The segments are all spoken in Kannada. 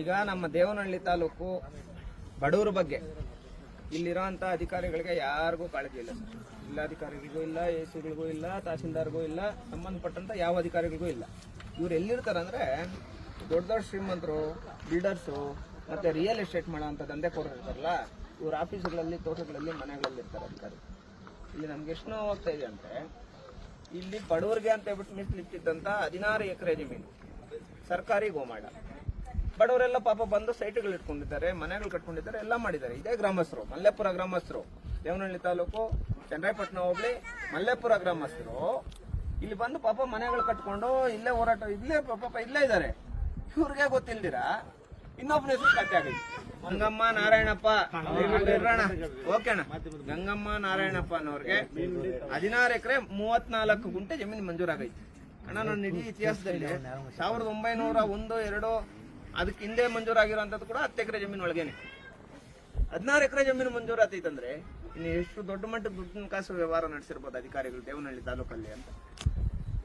ಈಗ ನಮ್ಮ ದೇವನಹಳ್ಳಿ ತಾಲೂಕು ಬಡವರ ಬಗ್ಗೆ. ಇಲ್ಲಿರೋಂಥ ಅಧಿಕಾರಿಗಳಿಗೆ ಯಾರಿಗೂ ಕಾಳಜಿ ಇಲ್ಲ. ಜಿಲ್ಲಾಧಿಕಾರಿಗಳಿಗೂ ಇಲ್ಲ ಎ ಸಿಗಳಿಗೂ ಇಲ್ಲ ತಹಸೀಲ್ದಾರ್ಗೂ ಇಲ್ಲ, ಸಂಬಂಧಪಟ್ಟಂತ ಯಾವ ಅಧಿಕಾರಿಗಳಿಗೂ ಇಲ್ಲ. ಇವ್ರು ಎಲ್ಲಿರ್ತಾರೆ ಅಂದ್ರೆ ದೊಡ್ಡ ದೊಡ್ಡ ಶ್ರೀಮಂತರು, ಬಿಲ್ಡರ್ಸು, ಮತ್ತೆ ರಿಯಲ್ ಎಸ್ಟೇಟ್ ಮಾಡೋ ಅಂತ ದಂಧೆ ಇರ್ತಾರಲ್ಲ, ಇವ್ರ ಆಫೀಸ್ಗಳಲ್ಲಿ, ತೋಟಗಳಲ್ಲಿ, ಮನೆಗಳಲ್ಲಿ ಇರ್ತಾರೆ ಅಧಿಕಾರಿ. ಇಲ್ಲಿ ನಮ್ಗೆ ಎಷ್ಟು ನೋವಾಗ್ತಾ ಇದೆ ಅಂದ್ರೆ, ಇಲ್ಲಿ ಬಡವರಿಗೆ ಅಂತ ಹೇಳ್ಬಿಟ್ಟು ಮೀಸಲಿಟ್ಟಿದ್ದಂತ ಹದಿನಾರು ಎಕರೆ ಜಮೀನು, ಸರ್ಕಾರಿ ಗೋಮಾಳ. ಬಡವರೆಲ್ಲ ಪಾಪ ಬಂದು ಸೈಟ್ಗಳು ಇಟ್ಕೊಂಡಿದ್ದಾರೆ ಮನೆಗಳು ಕಟ್ಕೊಂಡಿದ್ದಾರೆ ಎಲ್ಲ ಮಾಡಿದ್ದಾರೆ. ಇದೇ ಗ್ರಾಮಸ್ಥರು ಮಲ್ಲೇಪುರ ಗ್ರಾಮಸ್ಥರು. ದೇವನಹಳ್ಳಿ ತಾಲೂಕು ಚನ್ನರಾಯಪಟ್ಟಣ ಹೋಬಳಿ ಮಲ್ಲೇಪುರ ಗ್ರಾಮಸ್ಥರು. ಇಲ್ಲಿ ಬಂದು ಪಾಪ ಮನೆಗಳು ಕಟ್ಕೊಂಡು ಇಲ್ಲೇ ಹೋರಾಟ ಇಲ್ಲೇ ಪಾಪ ಇಲ್ಲೇ ಇದ್ದಾರೆ. ಇವ್ರಿಗೆ ಗೊತ್ತಿಲ್ದಿರಾ? ಇನ್ನೊಬ್ಬನ ಹೆಸರು ಕತ್ತೆ ಆಗಿದೆ ಗಂಗಮ್ಮ ನಾರಾಯಣಪ್ಪ. ದಯವಿಟ್ಟು ಇರೋಣ. ಓಕೆ ಅಣ್ಣ. ಗಂಗಮ್ಮ ನಾರಾಯಣಪ್ಪ ಅನ್ನೋರ್ಗೆ ಹದಿನಾರು ಎಕರೆ ಮೂವತ್ನಾಲ್ಕು ಗುಂಟೆ ಜಮೀನು ಮಂಜೂರಾಗೈತಿ. ಅಣ್ಣ ನನ್ನ ಇಡೀ ಇತಿಹಾಸದಲ್ಲಿ ಸಾವಿರದ ಒಂಬೈನೂರ ಒಂದು ಎರಡು ಅದಕ್ಕೆ ಹಿಂದೆ ಮಂಜೂರಾಗಿರುವಂತದ್ದು ಕೂಡ ಹತ್ತು ಎಕರೆ ಜಮೀನು ಒಳಗೇನೆ. ಹದಿನಾರು ಎಕರೆ ಜಮೀನು ಮಂಜೂರಾತೈತಂದ್ರೆ ಇನ್ನು ಎಷ್ಟು ದೊಡ್ಡ ಮಟ್ಟದ ದುಡ್ಡಿನ ಕಾಸು ವ್ಯವಹಾರ ನಡೆಸಿರ್ಬೋದು ಅಧಿಕಾರಿಗಳು ದೇವನಹಳ್ಳಿ ತಾಲೂಕಲ್ಲಿ ಅಂತ.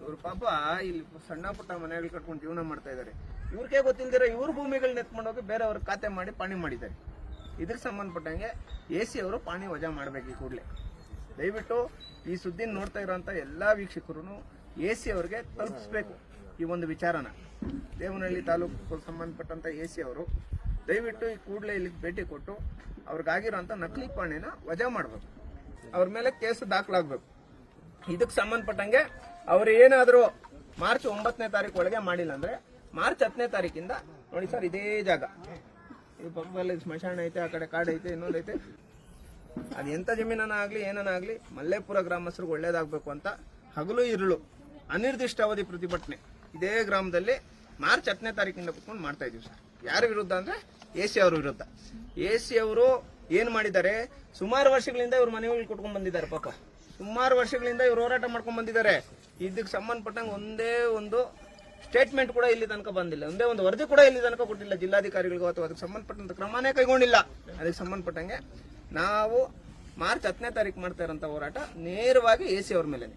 ಇವ್ರ ಪಾಪ ಇಲ್ಲಿ ಸಣ್ಣ ಪುಟ್ಟ ಮನೆಗಳು ಕಟ್ಕೊಂಡು ಜೀವನ ಮಾಡ್ತಾ ಇದ್ದಾರೆ. ಇವ್ರಿಗೆ ಗೊತ್ತಿಲ್ದಿರ ಇವ್ರ ಭೂಮಿಗಳನ್ನ ಎತ್ಕೊಂಡೋಗಿ ಬೇರೆಯವ್ರ ಖಾತೆ ಮಾಡಿ ಪಾಣಿ ಮಾಡಿದ್ದಾರೆ. ಇದಕ್ಕೆ ಸಂಬಂಧಪಟ್ಟಂಗೆ ಎ ಸಿ ಅವರು ಪಾಣಿ ವಜಾ ಮಾಡ್ಬೇಕು ಈ ಕೂಡಲೇ. ದಯವಿಟ್ಟು ಈ ಸುದ್ದಿನ ನೋಡ್ತಾ ಇರೋಂಥ ಎಲ್ಲಾ ವೀಕ್ಷಕರು ಎ ಸಿ ಅವ್ರಿಗೆ ತಲುಪಿಸ್ಬೇಕು. ಈ ಒಂದು ವಿಚಾರನ ದೇವನಹಳ್ಳಿ ತಾಲೂಕು ಸಂಬಂಧಪಟ್ಟಂತ ಎ ಸಿ ಅವರು ದಯವಿಟ್ಟು ಈ ಕೂಡಲೇ ಇಲ್ಲಿ ಭೇಟಿ ಕೊಟ್ಟು ಅವ್ರಿಗಾಗಿರೋಂಥ ನಕಲಿ ಪಾಣಿನ ವಜಾ ಮಾಡಬೇಕು. ಅವ್ರ ಮೇಲೆ ಕೇಸು ದಾಖಲಾಗಬೇಕು. ಇದಕ್ಕೆ ಸಂಬಂಧಪಟ್ಟಂಗೆ ಅವ್ರು ಏನಾದರೂ ಮಾರ್ಚ್ ಒಂಬತ್ತನೇ ತಾರೀಕು ಒಳಗೆ ಮಾಡಿಲ್ಲ ಅಂದರೆ ಮಾರ್ಚ್ ಹತ್ತನೇ ತಾರೀಕಿಂದ ನೋಡಿ ಸರ್ ಇದೇ ಜಾಗ. ಈ ಪಕ್ಕದಲ್ಲಿ ಸ್ಮಶಾನ ಐತೆ, ಆ ಕಡೆ ಕಾಡು ಐತೆ ಇನ್ನೊಂದೈತೆ ಅದು ಎಂಥ ಜಮೀನನ ಆಗಲಿ ಏನನ ಆಗಲಿ ಮಲ್ಲೇಪುರ ಗ್ರಾಮಸ್ಥರಿಗೆ ಒಳ್ಳೇದಾಗ್ಬೇಕು ಅಂತ ಹಗಲು, ಇರುಳು, ಅನಿರ್ದಿಷ್ಟಾವಧಿ ಪ್ರತಿಭಟನೆ. ಇದೇ ಗ್ರಾಮದಲ್ಲಿ ಮಾರ್ಚ್ ಹತ್ತನೇ ತಾರೀಕಿಂದ ಕುತ್ಕೊಂಡು ಮಾಡ್ತಾ ಇದೀವಿ ಸರ್. ಯಾರ ವಿರುದ್ಧ ಅಂದ್ರೆ ಎ ಸಿ ಅವ್ರ ವಿರುದ್ಧ. ಎ ಸಿ ಅವರು ಏನ್ ಮಾಡಿದ್ದಾರೆ? ಸುಮಾರು ವರ್ಷಗಳಿಂದ ಇವ್ರ ಮನೆಗಳಿಗೆ ಕೊಟ್ಕೊಂಡ್ ಬಂದಿದ್ದಾರೆ ಪಾಪ. ಸುಮಾರು ವರ್ಷಗಳಿಂದ ಇವ್ರು ಹೋರಾಟ ಮಾಡ್ಕೊಂಡ್ ಬಂದಿದ್ದಾರೆ. ಇದಕ್ಕೆ ಸಂಬಂಧಪಟ್ಟಂಗೆ ಒಂದೇ ಒಂದು ಸ್ಟೇಟ್ಮೆಂಟ್ ಕೂಡ ಇಲ್ಲಿ ತನಕ ಬಂದಿಲ್ಲ. ಒಂದೇ ಒಂದು ವರದಿ ಕೂಡ ಇಲ್ಲಿ ತನಕ ಕೊಟ್ಟಿಲ್ಲ. ಜಿಲ್ಲಾಧಿಕಾರಿಗಳಿಗೂ ಅಥವಾ ಅದಕ್ಕೆ ಸಂಬಂಧಪಟ್ಟಂತ ಕ್ರಮನೇ ಕೈಗೊಂಡಿಲ್ಲ. ಅದಕ್ಕೆ ಸಂಬಂಧಪಟ್ಟಂಗೆ ನಾವು ಮಾರ್ಚ್ ಹತ್ತನೇ ತಾರೀಕು ಮಾಡ್ತಾ ಇರೋಂಥ ಹೋರಾಟ ನೇರವಾಗಿ ಎ ಸಿ ಅವ್ರ ಮೇಲೆ